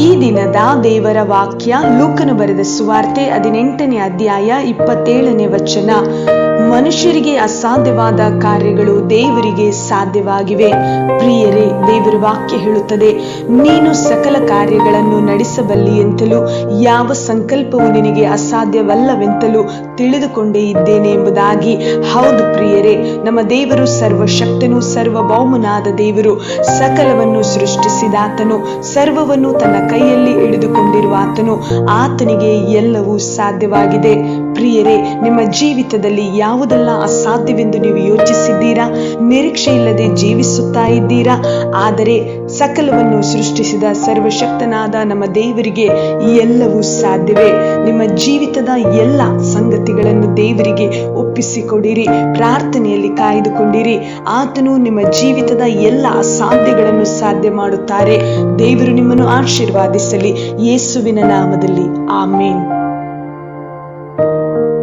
ಈ ದಿನದ ದೇವರ ವಾಕ್ಯ ಲೂಕನು ಬರೆದ ಸುವಾರ್ತೆ ಹದಿನೆಂಟನೇ ಅಧ್ಯಾಯ ಇಪ್ಪತ್ತೇಳನೇ ವಚನ. ಮನುಷ್ಯರಿಗೆ ಅಸಾಧ್ಯವಾದ ಕಾರ್ಯಗಳು ದೇವರಿಗೆ ಸಾಧ್ಯವಾಗಿವೆ. ಪ್ರಿಯರೇ, ದೇವರ ವಾಕ್ಯ ಹೇಳುತ್ತದೆ, ನೀನು ಸಕಲ ಕಾರ್ಯಗಳನ್ನು ನಡೆಸಬಲ್ಲಿ ಎಂತಲೂ, ಯಾವ ಸಂಕಲ್ಪವು ನಿನಗೆ ಅಸಾಧ್ಯವಲ್ಲವೆಂತಲೂ ತಿಳಿದುಕೊಂಡೇ ಇದ್ದೇನೆ ಎಂಬುದಾಗಿ. ಹೌದು ಪ್ರಿಯರೇ, ನಮ್ಮ ದೇವರು ಸರ್ವಶಕ್ತನು, ಸರ್ವಭೌಮನಾದ ದೇವರು. ಸಕಲವನ್ನು ಸೃಷ್ಟಿಸಿದಾತನು, ಸರ್ವವನ್ನು ತನ್ನ ಕೈಯಲ್ಲಿ ಹಿಡಿದುಕೊಂಡಿರುವ ಆತನು ಆತನಿಗೆ ಎಲ್ಲವೂ ಸಾಧ್ಯವಾಗಿದೆ. ಪ್ರಿಯರೇ, ನಿಮ್ಮ ಜೀವಿತದಲ್ಲಿ ಯಾವುದೆಲ್ಲ ಅಸಾಧ್ಯವೆಂದು ನೀವು ಯೋಚಿಸಿದ್ದೀರಾ? ನಿರೀಕ್ಷೆ ಇಲ್ಲದೆ ಜೀವಿಸುತ್ತಾ ಇದ್ದೀರಾ? ಆದರೆ ಸಕಲವನ್ನು ಸೃಷ್ಟಿಸಿದ ಸರ್ವಶಕ್ತನಾದ ನಮ್ಮ ದೇವರಿಗೆ ಎಲ್ಲವೂ ಸಾಧ್ಯವೇ? ನಿಮ್ಮ ಜೀವಿತದ ಎಲ್ಲ ಸಂಗತಿಗಳನ್ನು ದೇವರಿಗೆ ಒಪ್ಪಿಸಿಕೊಡಿರಿ, ಪ್ರಾರ್ಥನೆಯಲ್ಲಿ ಕಾಯ್ದುಕೊಂಡಿರಿ. ಆತನು ನಿಮ್ಮ ಜೀವಿತದ ಎಲ್ಲ ಅಸಾಧ್ಯಗಳನ್ನು ಸಾಧ್ಯ ಮಾಡುತ್ತಾರೆ. ದೇವರು ನಿಮ್ಮನ್ನು ಆಶೀರ್ವಾದಿಸಲಿ. ಯೇಸುವಿನ ನಾಮದಲ್ಲಿ. ಆಮೇನ್.